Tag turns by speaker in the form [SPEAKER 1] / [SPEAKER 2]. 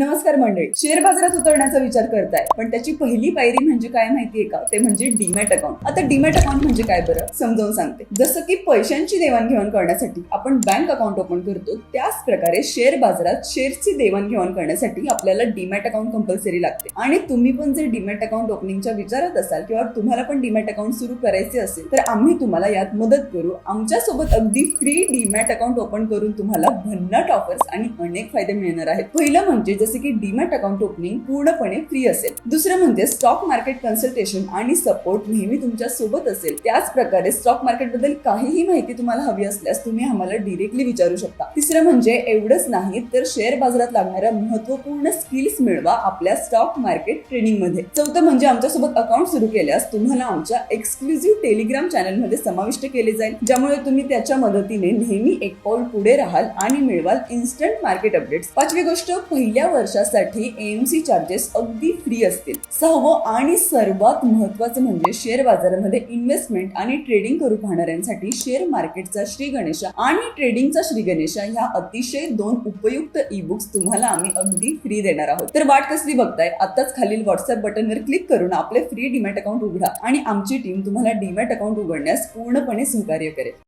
[SPEAKER 1] नमस्कार मंडळी. शेअर बाजारात उतरण्याचा विचार करताय पण त्याची पहिली पायरी म्हणजे काय माहितीये का? ते म्हणजे डीमॅट अकाउंट. आता डीमॅट अकाउंट म्हणजे काय बरं? समजावून सांगते. जसं की पैशांची देवाणघेवाण करण्यासाठी आपण बँक अकाउंट ओपन करतो त्याच प्रकारे शेअर बाजारात शेअरची देवाणघेवाण करण्यासाठी आपल्याला डीमॅट अकाउंट कंपल्सरी लागते. आणि तुम्ही पण जर डीमॅट अकाउंट ओपनिंगच्या विचारात असाल किंवा तुम्हाला पण डीमॅट अकाउंट सुरू करायचे असेल तर आम्ही तुम्हाला यात मदत करू. आमच्यासोबत अगदी फ्री डीमॅट अकाउंट ओपन करून तुम्हाला भन्नाट ऑफर्स आणि अनेक फायदे मिळणार आहेत. पहिलं म्हणजे जसे की डीमॅट अकाउंट ओपनिंग पूर्णपणे फ्री असेल. दुसरं म्हणजे स्टॉक मार्केट कन्सल्टेशन आणि सपोर्ट नेहमी तुमच्यासोबत असेल. त्याच प्रकारे स्टॉक मार्केटबद्दल काहीही माहिती तुम्हाला हवी असल्यास तुम्ही आम्हाला डिरेक्टली विचारू शकता. तिसरं म्हणजे एवढंच नाही तर शेअर बाजारात लागणाऱ्या महत्त्वपूर्ण स्किल्स मिळवा आपल्या स्टॉक मार्केट ट्रेनिंगमध्ये चौथं म्हणजे आमच्यासोबत अकाउंट सुरू केल्यास तुम्हाला आमच्या एक्सक्लुझिव्ह टेलिग्राम चॅनलमध्ये समाविष्ट केले जाईल ज्यामुळे तुम्ही त्याच्या मदतीने नेहमी एक पाऊल पुढे राहाल आणि मिळवाल इन्स्टंट मार्केट अपडेट्स पाचवी गोष्ट पहिल्या वर्षासाठी एएमसी चार्जेस अगदी फ्री असतील. सहावं आणि सर्वात महत्वाचं म्हणजे शेअर बाजारामध्ये इन्व्हेस्टमेंट आणि ट्रेडिंग करू पाहणाऱ्यांसाठी शेअर मार्केटचा श्री गणेशा आणि ट्रेडिंगचा श्री गणेशा ह्या अतिशय दोन उपयुक्त ई बुक्स तुम्हाला आम्ही अगदी फ्री देणार आहोत. तर वाट कसली बघताय? आताच खालील व्हॉट्सअप बटनवर क्लिक करून आपले फ्री डीमॅट अकाउंट उघडा आणि आमची टीम तुम्हाला डीमॅट अकाउंट उघडण्यास पूर्णपणे सहकार्य करेल.